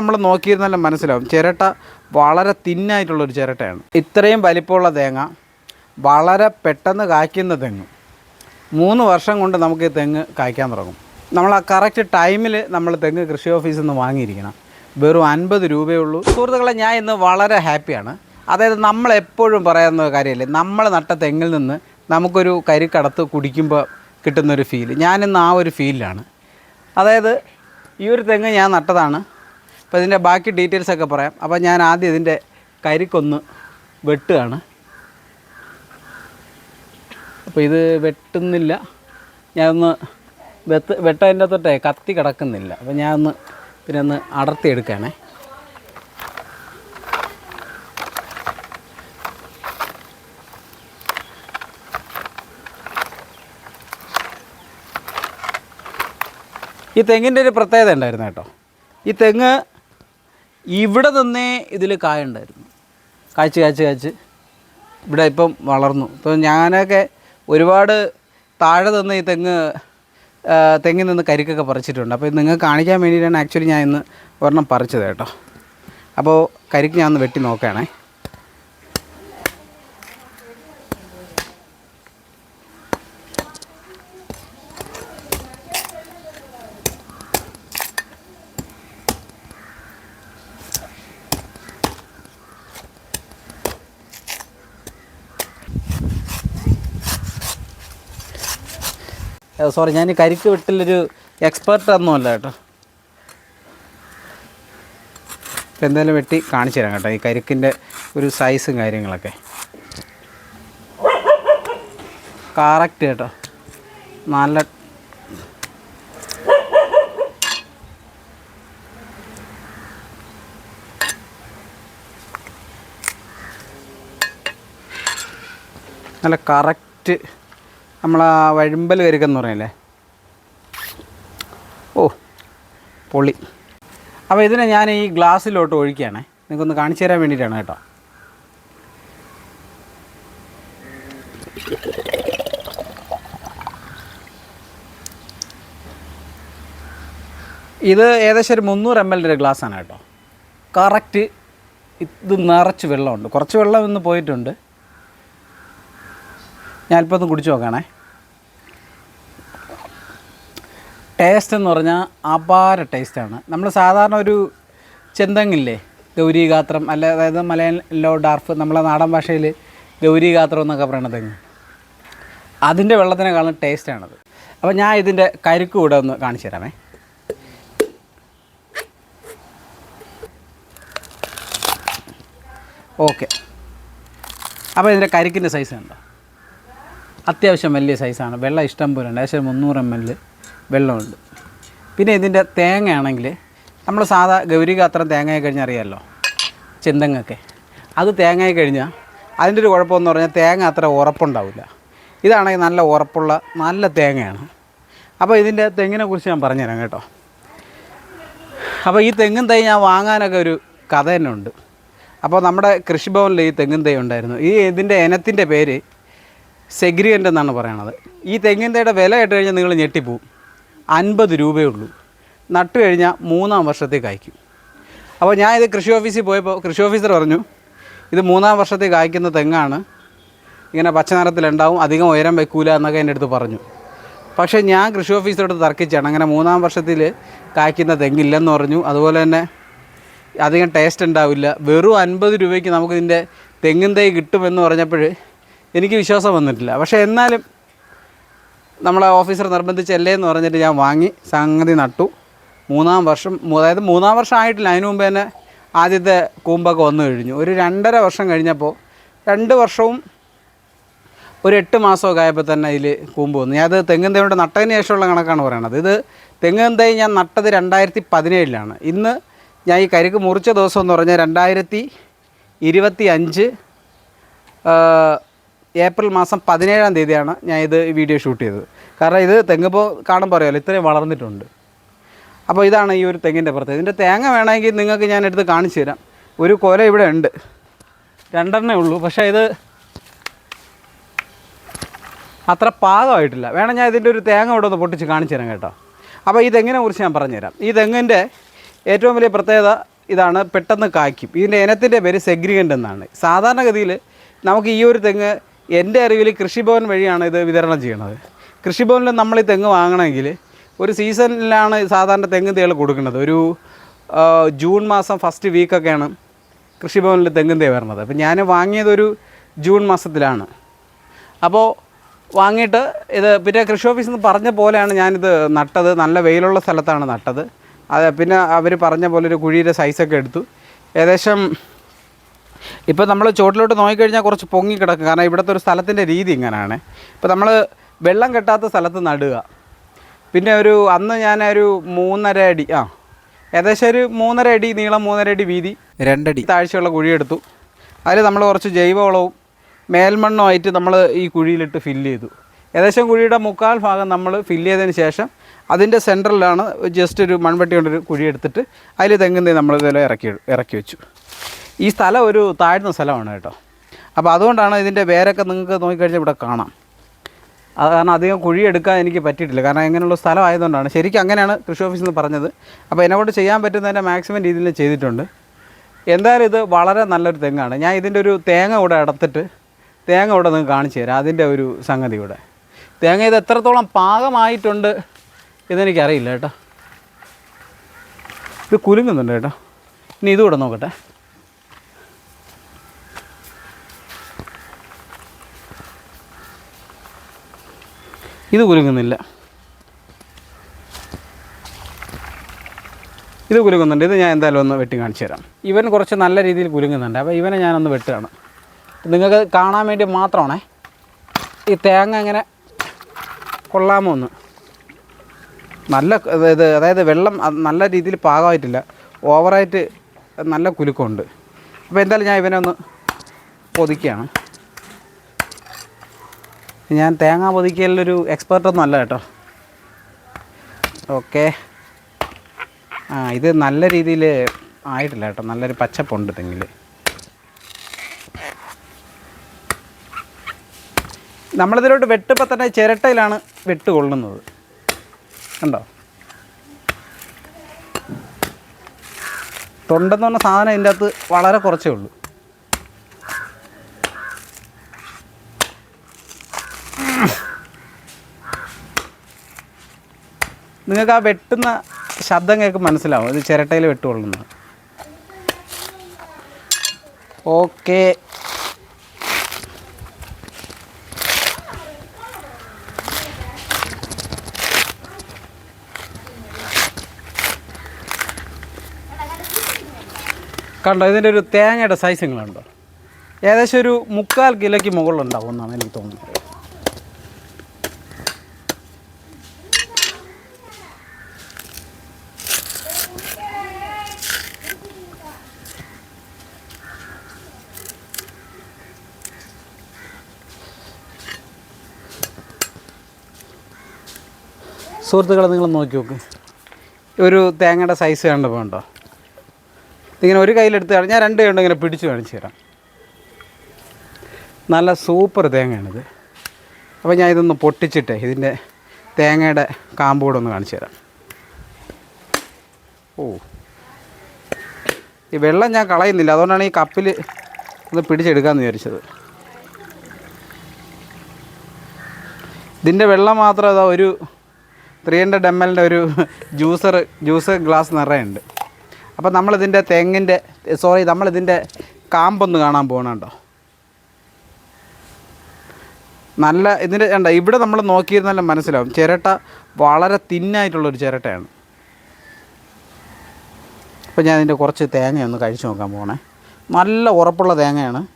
നമ്മൾ നോക്കിയിരുന്നാലും മനസ്സിലാവും. ചിരട്ട വളരെ തിന്നായിട്ടുള്ളൊരു ചിരട്ടയാണ്. ഇത്രയും വലിപ്പമുള്ള തേങ്ങ വളരെ പെട്ടെന്ന് കായ്ക്കുന്ന തെങ്ങ്. മൂന്ന് വർഷം കൊണ്ട് നമുക്ക് ഈ തെങ്ങ് കായ്ക്കാൻ തുടങ്ങും. നമ്മൾ ആ കറക്റ്റ് ടൈമിൽ നമ്മൾ തെങ്ങ് കൃഷി ഓഫീസിൽ നിന്ന് വാങ്ങിയിരിക്കണം. വെറും അൻപത് രൂപയേ ഉള്ളൂ. സുഹൃത്തുക്കളെ ഞാൻ ഇന്ന് വളരെ ഹാപ്പിയാണ്. അതായത് നമ്മൾ എപ്പോഴും പറയുന്ന കാര്യമല്ലേ നമ്മൾ നട്ട തെങ്ങിൽ നിന്ന് നമുക്കൊരു കരിക്കടത്ത് കുടിക്കുമ്പോൾ കിട്ടുന്നൊരു ഫീൽ ഞാനിന്ന് ആ ഒരു ഫീലിലാണ് അതായത് ഈ ഒരു തെങ്ങ് ഞാൻ നട്ടതാണ്. അപ്പോൾ ഇതിന്റെ ബാക്കി ഡീറ്റെയിൽസ് ഒക്കെ പറയാം. അപ്പോൾ ഞാൻ ആദ്യം ഇതിന്റെ കരിക്കൊന്ന് വെട്ടുകയാണ്. അപ്പോൾ ഇത് വെട്ടുന്നില്ല. ഞാനൊന്ന് വെത്ത് വെട്ടതിന്റെ തൊട്ടേ കത്തി കിടക്കുന്നില്ല. അപ്പോൾ ഞാനൊന്ന് പിന്നെ ഒന്ന് അടർത്തി എടുക്കുകയാണേ ഈ തെങ്ങിന്റെ ഒരു പ്രത്യേകത ഉണ്ടായിരുന്നു കേട്ടോ. ഈ തെങ്ങ് ഇവിടെ നിന്നേ ഇതിൽ കായ ഉണ്ടായിരുന്നു. കായ്ച്ച് കായ്ച്ച് ഇവിടെ ഇപ്പം വളർന്നു. ഇപ്പം ഞാനൊക്കെ ഒരുപാട് താഴെ നിന്ന് ഈ തെങ്ങ് തെങ്ങിൽ നിന്ന് കരിക്കൊക്കെ പറിച്ചിട്ടുണ്ട്. അപ്പോൾ ഇത് നിങ്ങൾക്ക് കാണിക്കാൻ വേണ്ടിയിട്ടാണ് ആക്ച്വലി ഞാൻ ഇന്ന് ഒരെണ്ണം പറിച്ചത് കേട്ടോ. അപ്പോൾ കരിക്ക് ഞാൻ ഒന്ന് വെട്ടി നോക്കുകയാണേ. സോറി ഞാൻ കരിക്ക് വെട്ടിലൊരു എക്സ്പെർട്ട് ഒന്നുമല്ല കേട്ടോ. ഇപ്പം എന്തായാലും വെട്ടി കാണിച്ചു തരാം കേട്ടോ ഈ കരിക്കിന്റെ ഒരു സൈസും കാര്യങ്ങളൊക്കെ. കറക്റ്റ് കേട്ടോ. നല്ല നല്ല കറക്റ്റ് നമ്മൾ ആ വഴുമ്പൽ കരുക്കെന്ന് പറയല്ലേ? ഓ പൊളി അപ്പോൾ ഇതിനെ ഞാൻ ഈ ഗ്ലാസ്സിലോട്ട് ഒഴിക്കുകയാണേ. നിങ്ങൾക്കൊന്ന് കാണിച്ചു തരാൻ വേണ്ടിയിട്ടാണ് കേട്ടോ. ഇത് ഏകദേശം ഒരു മുന്നൂറ് എം എല്ലിന്റെ ഗ്ലാസ്സാണ് കേട്ടോ. കറക്റ്റ് ഇത് നിറച്ച് വെള്ളമുണ്ട്. കുറച്ച് വെള്ളം ഇന്ന് പോയിട്ടുണ്ട്. അല്പം ഒന്ന് കുടിച്ച് നോക്കണേ. ടേസ്റ്റ് എന്ന് പറഞ്ഞാൽ അപാര ടേസ്റ്റാണ് നമ്മൾ സാധാരണ ഒരു ചെന്തങ്ങില്ലേ? ഗൗരീഗാത്രം അല്ല അതായത് മലയാളോ ഡാർഫ് നമ്മളെ നാടൻ ഭാഷയിൽ ഗൗരീഗാത്രം എന്നൊക്കെ പറയണ തെങ്ങ് അതിന്റെ വെള്ളത്തിനെക്കാളും ടേസ്റ്റാണത് അപ്പോൾ ഞാൻ ഇതിന്റെ കരുക്ക് കൂടെ ഒന്ന് കാണിച്ചു തരാമേ. ഓക്കെ. അപ്പോൾ ഇതിന്റെ കരിക്കിന്റെ സൈസ് ഉണ്ടോ അത്യാവശ്യം വലിയ സൈസാണ് വെള്ളം ഇഷ്ടം പോലെ ഉണ്ട്. ഏകദേശം മുന്നൂറ് എം എൽ വെള്ളമുണ്ട്. പിന്നെ ഇതിന്റെ തേങ്ങയാണെങ്കിൽ നമ്മൾ സാധാ ഗൗരിക അത്ര തേങ്ങയായി കഴിഞ്ഞാൽ അറിയാമല്ലോ ചെന്തങ്ങൊക്കെ. അത് തേങ്ങയായി കഴിഞ്ഞാൽ അതിന്റെ ഒരു കുഴപ്പമെന്ന് പറഞ്ഞാൽ തേങ്ങ അത്ര ഉറപ്പുണ്ടാവില്ല. ഇതാണെങ്കിൽ നല്ല ഉറപ്പുള്ള നല്ല തേങ്ങയാണ്. അപ്പോൾ ഇതിന്റെ തെങ്ങിനെ കുറിച്ച് ഞാൻ പറഞ്ഞുതരാം കേട്ടോ. അപ്പോൾ ഈ തെങ്ങും തൈ ഞാൻ വാങ്ങാനൊക്കെ ഒരു കഥ തന്നെ ഉണ്ട്. അപ്പോൾ നമ്മുടെ കൃഷിഭവനിൽ ഈ തെങ്ങും തൈ ഉണ്ടായിരുന്നു. ഈ ഇതിന്റെ ഇനത്തിന്റെ പേര് സെഗ്രിയന്റ് എന്നാണ് പറയണത്. ഈ തെങ്ങിൻ തൈയുടെ വില കേട്ട് കഴിഞ്ഞാൽ നിങ്ങൾ ഞെട്ടിപ്പോവും. അൻപത് രൂപയേ ഉള്ളൂ. നട്ടു കഴിഞ്ഞാൽ മൂന്നാം വർഷത്തേക്ക് അയക്കും അപ്പോൾ ഞാൻ ഇത് കൃഷി ഓഫീസിൽ പോയപ്പോൾ കൃഷി ഓഫീസർ പറഞ്ഞു ഇത് മൂന്നാം വർഷത്തേക്ക് കായ്ക്കുന്ന തെങ്ങാണ്. ഇങ്ങനെ പച്ച നിറത്തിലുണ്ടാവും അധികം ഉയരം വെക്കൂല എന്നൊക്കെ എന്റെ അടുത്ത് പറഞ്ഞു. പക്ഷേ ഞാൻ കൃഷി ഓഫീസറോട് തർക്കിച്ചാണ് അങ്ങനെ മൂന്നാം വർഷത്തിൽ കായ്ക്കുന്ന തെങ്ങില്ലെന്ന് പറഞ്ഞു. അതുപോലെ തന്നെ അധികം ടേസ്റ്റ് ഉണ്ടാവില്ല. വെറും അൻപത് രൂപയ്ക്ക് നമുക്കിതിന്റെ തെങ്ങിൻ തൈ കിട്ടുമെന്ന് പറഞ്ഞപ്പോൾ എനിക്ക് വിശ്വാസം വന്നിട്ടില്ല. പക്ഷേ എന്നാലും നമ്മളെ ഓഫീസർ നിർബന്ധിച്ചല്ലേ എന്ന് പറഞ്ഞിട്ട് ഞാൻ വാങ്ങി. സംഗതി നട്ടു. മൂന്നാം വർഷം അതായത് മൂന്നാം വർഷം ആയിട്ടില്ല അതിനു മുമ്പ് തന്നെ ആദ്യത്തെ കൂമ്പൊക്കെ വന്നു കഴിഞ്ഞു. ഒരു രണ്ടര വർഷം കഴിഞ്ഞപ്പോൾ രണ്ട് വർഷവും ഒരു എട്ട് മാസമൊക്കെ ആയപ്പോൾ തന്നെ അതിൽ കൂമ്പ് വന്നു. ഞാൻ അത് തെങ്ങും തൈ കൊണ്ട് നട്ടതിന് ശേഷമുള്ള കണക്കാണ് പറയണത്. ഇത് തെങ്ങും തൈ ഞാൻ നട്ടത് രണ്ടായിരത്തി പതിനേഴിലാണ് ഇന്ന് ഞാൻ ഈ കരിക്ക് മുറിച്ച ദിവസം എന്ന് പറഞ്ഞാൽ രണ്ടായിരത്തി ഇരുപത്തി അഞ്ച് ഏപ്രിൽ മാസം പതിനേഴാം തീയതിയാണ് ഞാൻ ഇത് വീഡിയോ ഷൂട്ട് ചെയ്തത്. കാരണം ഇത് തെങ്ങിപ്പോൾ കാണുമ്പോൾ അറിയാമല്ലോ ഇത്രയും വളർന്നിട്ടുണ്ട്. അപ്പോൾ ഇതാണ് ഈ ഒരു തെങ്ങിന്റെ പ്രത്യേകത. ഇതിന്റെ തേങ്ങ വേണമെങ്കിൽ നിങ്ങൾക്ക് ഞാൻ എടുത്ത് കാണിച്ചു തരാം. ഒരു കൊല ഇവിടെ ഉണ്ട്. രണ്ടെണ്ണേ ഉള്ളൂ പക്ഷേ ഇത് അത്ര പാകമായിട്ടില്ല. വേണം ഞാൻ ഇതിന്റെ ഒരു തേങ്ങ ഇവിടെ ഒന്ന് പൊട്ടിച്ച് കാണിച്ചു തരാം കേട്ടോ. അപ്പോൾ ഈ തെങ്ങിനെ കുറിച്ച് ഞാൻ പറഞ്ഞുതരാം ഈ തെങ്ങിന്റെ ഏറ്റവും വലിയ പ്രത്യേകത ഇതാണ് പെട്ടെന്ന് കായ്ക്കും. ഇതിന്റെ ഇനത്തിന്റെ പേര് സെഗ്രിഗന്റ് എന്നാണ്. സാധാരണഗതിയിൽ നമുക്ക് ഈ ഒരു തെങ്ങ് എന്റെ അറിവിൽ കൃഷിഭവൻ വഴിയാണ് ഇത് വിതരണം ചെയ്യണത്. കൃഷിഭവനിൽ നമ്മൾ ഈ തെങ്ങ് വാങ്ങണമെങ്കിൽ ഒരു സീസണിലാണ് സാധാരണ തെങ്ങ് തേൾ കൊടുക്കുന്നത്. ഒരു ജൂൺ മാസം ഫസ്റ്റ് വീക്കൊക്കെയാണ് കൃഷിഭവനിൽ തെങ്ങും തേ വരുന്നത് അപ്പം ഞാൻ വാങ്ങിയതൊരു ജൂൺ മാസത്തിലാണ്. അപ്പോൾ വാങ്ങിയിട്ട് ഇത് പിന്നെ കൃഷി ഓഫീസിൽ നിന്ന് പറഞ്ഞ പോലെയാണ് ഞാനിത് നട്ടത്. നല്ല വെയിലുള്ള സ്ഥലത്താണ് നട്ടത്. അത് പിന്നെ അവർ പറഞ്ഞ പോലെ ഒരു കുഴിയുടെ സൈസൊക്കെ എടുത്തു. ഏകദേശം ഇപ്പോൾ നമ്മൾ ചുവട്ടിലോട്ട് നോക്കിക്കഴിഞ്ഞാൽ കുറച്ച് പൊങ്ങി കിടക്കും. കാരണം ഇവിടുത്തെ ഒരു സ്ഥലത്തിന്റെ രീതി ഇങ്ങനെയാണ് ഇപ്പോൾ നമ്മൾ വെള്ളം കെട്ടാത്ത സ്ഥലത്ത് നടുക. പിന്നെ ഒരു അന്ന് ഞാൻ ഒരു മൂന്നര അടി ആ ഏകദേശം ഒരു മൂന്നര അടി നീളം മൂന്നര അടി വീതി രണ്ടടി. താഴ്ചയുള്ള കുഴിയെടുത്തു അതിൽ നമ്മൾ കുറച്ച് ജൈവവളവും മേൽമണ്ണുമായിട്ട് നമ്മൾ ഈ കുഴിയിലിട്ട് ഫില്ല് ചെയ്തു. ഏകദേശം കുഴിയുടെ മുക്കാൽ ഭാഗം നമ്മൾ ഫില്ല് ചെയ്തതിന് ശേഷം അതിന്റെ സെന്ററിലാണ് ജസ്റ്റ് ഒരു മൺവെട്ടി കൊണ്ടൊരു കുഴി എടുത്തിട്ട് അതിൽ തെങ്ങുന്നേ നമ്മൾ ഇതെല്ലാം ഇറക്കി ഇറക്കി വെച്ചു. ഈ സ്ഥലം ഒരു താഴ്ന്ന സ്ഥലമാണ് കേട്ടോ. അപ്പോൾ അതുകൊണ്ടാണ് ഇതിന്റെ വേരൊക്കെ നിങ്ങൾക്ക് നോക്കിക്കഴിഞ്ഞാൽ ഇവിടെ കാണാം. അത് കാരണം അധികം കുഴിയെടുക്കാൻ എനിക്ക് പറ്റിയിട്ടില്ല. കാരണം എങ്ങനെയുള്ള സ്ഥലം ആയതുകൊണ്ടാണ് ശരിക്കും അങ്ങനെയാണ് കൃഷി ഓഫീസിൽ നിന്ന് പറഞ്ഞത്. അപ്പോൾ എന്നെക്കൊണ്ട് ചെയ്യാൻ പറ്റുന്നതിന്റെ മാക്സിമം രീതിയിൽ ചെയ്തിട്ടുണ്ട്. എന്തായാലും ഇത് വളരെ നല്ലൊരു തെങ്ങാണ്. ഞാൻ ഇതിന്റെ ഒരു തേങ്ങ ഇവിടെ അടത്തിട്ട് തേങ്ങ ഇവിടെ നിങ്ങൾക്ക് കാണിച്ചു തരാം. അതിന്റെ ഒരു സംഗതി ഇവിടെ. തേങ്ങ ഇത് എത്രത്തോളം പാകമായിട്ടുണ്ട് ഇതെനിക്കറിയില്ല കേട്ടോ. ഇത് കുലുങ്ങുന്നുണ്ട് കേട്ടോ. ഇനി ഇതുകൂടെ നോക്കട്ടെ. ഇത് കുലുങ്ങുന്നില്ല. ഇത് കുലുങ്ങുന്നുണ്ട്. ഇത് ഞാൻ എന്തായാലും ഒന്ന് വെട്ടി കാണിച്ചു തരാം. ഇവൻ കുറച്ച് നല്ല രീതിയിൽ കുലുങ്ങുന്നുണ്ട്. അപ്പോൾ ഇവനെ ഞാനൊന്ന് വെട്ടുകയാണ്. നിങ്ങൾക്ക് കാണാൻ വേണ്ടി മാത്രമാണേ ഈ തേങ്ങ ഇങ്ങനെ കൊള്ളാമോ ഒന്ന് നല്ല ഇത് അതായത് വെള്ളം നല്ല രീതിയിൽ പാകമായിട്ടില്ല. ഓവറായിട്ട് നല്ല കുലുക്കമുണ്ട്. അപ്പോൾ എന്തായാലും ഞാൻ ഇവനെ ഒന്ന് പൊതിക്കുകയാണ്. ഞാൻ തേങ്ങ പൊതിക്കലിലൊരു എക്സ്പേർട്ടൊന്നും അല്ല കേട്ടോ. ഓക്കെ ആ ഇത് നല്ല രീതിയിൽ ആയിട്ടില്ല കേട്ടോ. നല്ലൊരു പച്ചപ്പുണ്ട് തെങ്ങിൽ നമ്മളിതിലോട്ട് വെട്ടുമ്പോൾ തന്നെ ചിരട്ടയിലാണ് വെട്ട് കൊള്ളുന്നത്. കണ്ടോ? തൊണ്ടെന്ന് പറഞ്ഞ സാധനം ഇതിന്റെ അകത്ത് വളരെ കുറച്ചേ ഉള്ളൂ. നിങ്ങൾക്ക് ആ വെട്ടുന്ന ശബ്ദം കേൾക്കും മനസ്സിലാവും. ഇത് ചിരട്ടയിൽ വെട്ടുകൊള്ളുന്നത്. ഓക്കെ. കണ്ടോ ഇതിന്റെ ഒരു തേങ്ങയുടെ സൈസ് നിങ്ങളുണ്ടോ? ഏകദേശം ഒരു മുക്കാൽ കിലോയ്ക്ക് മുകളിലുണ്ടാവും എന്നാണ് എനിക്ക് തോന്നുന്നത്. സുഹൃത്തുക്കളെ നിങ്ങൾ നോക്കി നോക്ക്. ഒരു തേങ്ങയുടെ സൈസ് കണ്ടപ്പോൾ ഉണ്ടോ ഇങ്ങനെ ഒരു കയ്യിലെടുത്ത് ഞാൻ രണ്ട് കൈ ഇങ്ങനെ പിടിച്ച് കാണിച്ചു തരാം. നല്ല സൂപ്പർ തേങ്ങയാണിത്. അപ്പോൾ ഞാൻ ഇതൊന്ന് പൊട്ടിച്ചിട്ട് ഇതിന്റെ തേങ്ങയുടെ കാമ്പൂടെ ഒന്ന് കാണിച്ചു തരാം. ഓ. ഈ വെള്ളം ഞാൻ കളയുന്നില്ല അതുകൊണ്ടാണ് ഈ കപ്പിൽ ഒന്ന് പിടിച്ചെടുക്കാമെന്ന് വിചാരിച്ചത്. ഇതിന്റെ വെള്ളം മാത്രം അതാ ഒരു ത്രീ ഹൺഡ്രഡ് എം എല്ലിന്റെ ഒരു ജ്യൂസർ ജ്യൂസ് ഗ്ലാസ് നിറയുണ്ട്. അപ്പോൾ നമ്മളിതിന്റെ തെങ്ങിന്റെ സോറി നമ്മളിതിന്റെ കാമ്പൊന്ന് കാണാൻ പോകണം കേട്ടോ. നല്ല ഇതിന്റെ വേണ്ട ഇവിടെ നമ്മൾ നോക്കിയിരുന്നാലും മനസ്സിലാവും. ചിരട്ട വളരെ തിന്നായിട്ടുള്ളൊരു ചിരട്ടയാണ്. അപ്പോൾ ഞാൻ ഇതിന്റെ കുറച്ച് തേങ്ങയൊന്ന് കഴിച്ചു നോക്കാൻ പോകണേ നല്ല ഉറപ്പുള്ള തേങ്ങയാണ്.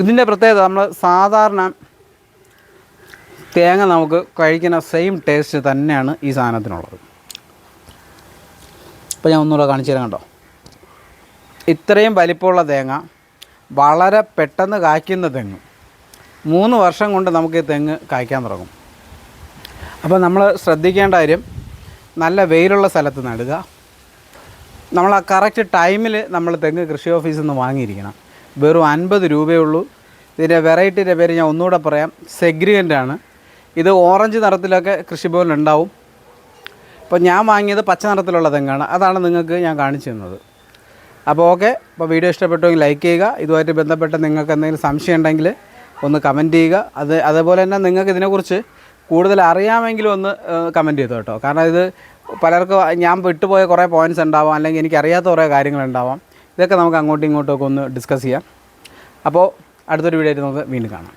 ഇതിന്റെ പ്രത്യേകത നമ്മൾ സാധാരണ തേങ്ങ നമുക്ക് കഴിക്കുന്ന സെയിം ടേസ്റ്റ് തന്നെയാണ് ഈ സാധനത്തിനുള്ളത്. ഇപ്പോൾ ഞാൻ ഒന്നുകൂടെ കാണിച്ചു തരാം കേട്ടോ ഇത്രയും വലിപ്പമുള്ള തേങ്ങ വളരെ പെട്ടെന്ന് കായ്ക്കുന്ന തെങ്ങ്. മൂന്ന് വർഷം കൊണ്ട് നമുക്ക് ഈ തെങ്ങ് കായ്ക്കാൻ തുടങ്ങും. അപ്പോൾ നമ്മൾ ശ്രദ്ധിക്കേണ്ട കാര്യം നല്ല വെയിലുള്ള സ്ഥലത്ത് നടുക. നമ്മൾ ആ കറക്റ്റ് ടൈമിൽ നമ്മൾ തെങ്ങ് കൃഷി ഓഫീസിൽ നിന്ന് വാങ്ങിയിരിക്കണം. വെറും അൻപത് രൂപയേ ഉള്ളൂ. ഇതിന്റെ വെറൈറ്റിയുടെ പേര് ഞാൻ ഒന്നുകൂടെ പറയാം. സെഗ്രിയന്റാണ് ഇത് ഓറഞ്ച് നിറത്തിലൊക്കെ കൃഷിഭവനിൽ ഉണ്ടാവും അപ്പോൾ ഞാൻ വാങ്ങിയത് പച്ച നിറത്തിലുള്ള തെങ്ങാണ്. അതാണ് നിങ്ങൾക്ക് ഞാൻ കാണിച്ചു തന്നത്. അപ്പോൾ ഓക്കെ അപ്പോൾ വീഡിയോ ഇഷ്ടപ്പെട്ടുവെങ്കിൽ ലൈക്ക് ചെയ്യുക. ഇതുമായിട്ട് ബന്ധപ്പെട്ട് നിങ്ങൾക്ക് എന്തെങ്കിലും സംശയം ഉണ്ടെങ്കിൽ ഒന്ന് കമന്റ് ചെയ്യുക. അത് അതേപോലെ തന്നെ നിങ്ങൾക്ക് ഇതിനെക്കുറിച്ച് കൂടുതൽ അറിയാമെങ്കിലും ഒന്ന് കമന്റ് ചെയ്തു കേട്ടോ. കാരണം ഇത് പലർക്കും ഞാൻ വിട്ടുപോയ കുറേ പോയിന്റ്സ് ഉണ്ടാവാം. അല്ലെങ്കിൽ എനിക്കറിയാത്ത കുറേ കാര്യങ്ങളുണ്ടാവാം ഇതൊക്കെ നമുക്ക് അങ്ങോട്ടും ഇങ്ങോട്ടും ഒക്കെ ഒന്ന് ഡിസ്കസ് ചെയ്യാം. അപ്പോൾ അടുത്തൊരു വീഡിയോ ആയിട്ട് നമുക്ക് വീണ്ടും കാണാം.